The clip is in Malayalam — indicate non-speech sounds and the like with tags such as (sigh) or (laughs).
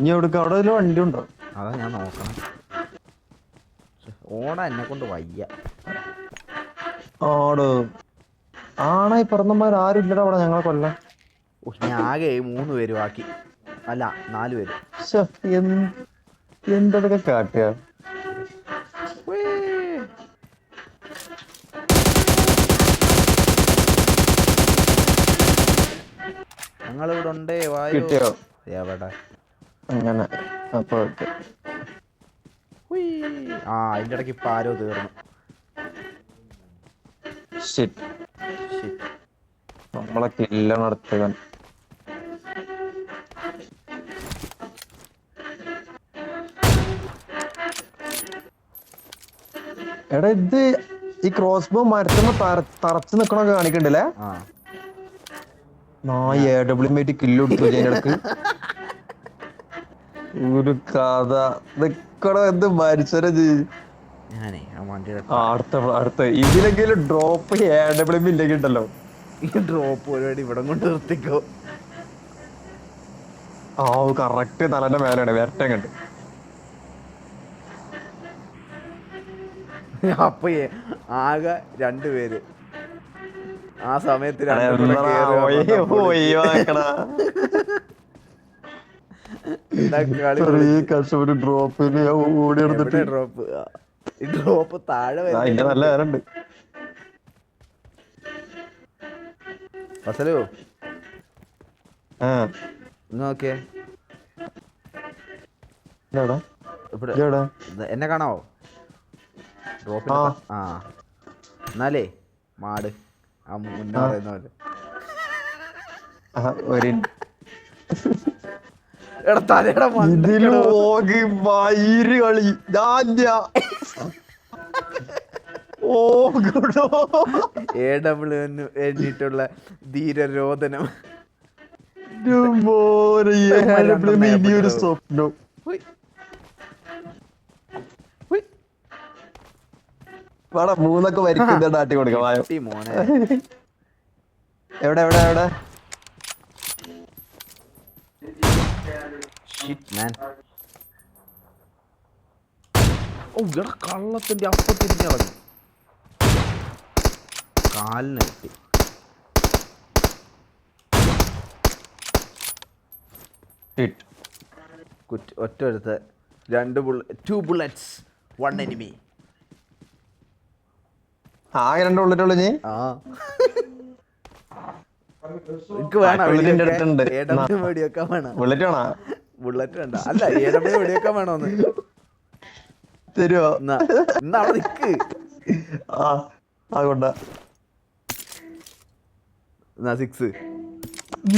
ഇനി എവിടേക്ക്? അവിടെ ഒരു വണ്ടി ഉണ്ടോ അതാ ഞാൻ നോക്കണം. ഓടാ എന്നെ കൊണ്ട് വയ്യ. ആടോ. ആണായി പിറന്നമാർ ആരും ഇല്ലടാ അവിടെ ഞങ്ങളെ കൊല്ലാൻ. ഞാൻ ആകെ മൂന്ന് പേര് ബാക്കി. അല്ല നാല് പേര്. എന്തൊക്കെ കാട്ടുക. ഞങ്ങളിവിടെ ഉണ്ടേ വായോ? എവിടെ? അങ്ങനെ. അപ്പൊ ഓക്കെ. ആ അതിന്റെ ഇടയ്ക്ക് ഇപ്പൊ ആരോ തീർന്നു. നമ്മളെ കില്ല നടത്തുക എടാ ഇത് ഈ ക്രോസ് ബോ മരത്തുമ്പോ തറച്ചു നിക്കണൊക്കെ കാണിക്കണ്ടല്ലേ? ആ. നായി എ ഡബ്ല്യു മേറ്റ് കില്ല് കൊടുത്തു അതിനിടക്ക് (laughs) ഒരു കഥ. നിക്കണോ എന്ത് ഞാനേ ആ വണ്ടിയുടെ അടുത്ത അടുത്ത. ഇതിലെങ്കിലും ഡ്രോപ്പ് ഇല്ലെങ്കിൽ ഉണ്ടല്ലോ. ഈ ഡ്രോപ്പ് പരിപാടി ഇവിടെ കൊണ്ട് നിർത്തിക്കോ. ആ കറക്റ്റ് തലന്റെ മേലാണ് വരട്ടെ കണ്ട് അപ്പൊ ആകെ രണ്ടുപേര് ആ സമയത്ത് രണ്ടും കഷ്ടപ്പെട്ട് ഡ്രോപ്പിന് ഓടി എടുത്തിട്ട് ഡ്രോപ്പ് ഈ ഡ്രോപ്പ് താഴെ നല്ല നേരണ്ട്. നോക്കിയേ. ഇതെവിടാ? എന്നെ കാണാവോ? ഡ്രോപ്പിന് ആ. എന്നാലേ മാട്. ആ മുന്നേ. പറയുന്ന പോലെ. ആ, ഒരു ഇതിൽ ഓകി വൈര് കളി. ഞാൻ എ ഡബ്ല്യു വേണ്ടിയിട്ടുള്ള ധീരരോധനം. സ്വപ്നം. മൂന്നൊക്കെ വരിക്കുന്ന നാട്ടി കൊടുക്കാം എവിടെ എവിടെ എവിടെ? ഓ ഇവിടെ കള്ളത്തിന്റെ അപ്പം തിരിഞ്ഞളഞ്ഞു കാലിന് കിട്ടി ഹിറ്റ് കുറ്റ ഒറ്റ എടുത്ത് രണ്ട് bullet two bullets one enemy ആകെ രണ്ട് ബുള്ളറ്റ് ഉള്ളു നീ ആ എനിക്ക് വേണം bullet ന്റെ അടുത്തുണ്ട്. എ ഡബ്ല്യു വെടിയൊക്കെ വേണം? ബുള്ളറ്റ് വേണോ? ബുള്ളറ്റ് വേണ്ട. അല്ല എ ഡബ്ല്യു വെടിയൊക്കെ വേണോന്ന് തരുവോ? എന്നാ എന്നാ അവിടെ നിക്ക്. ആ അതുകൊണ്ടാ. എന്നാ സിക്സ്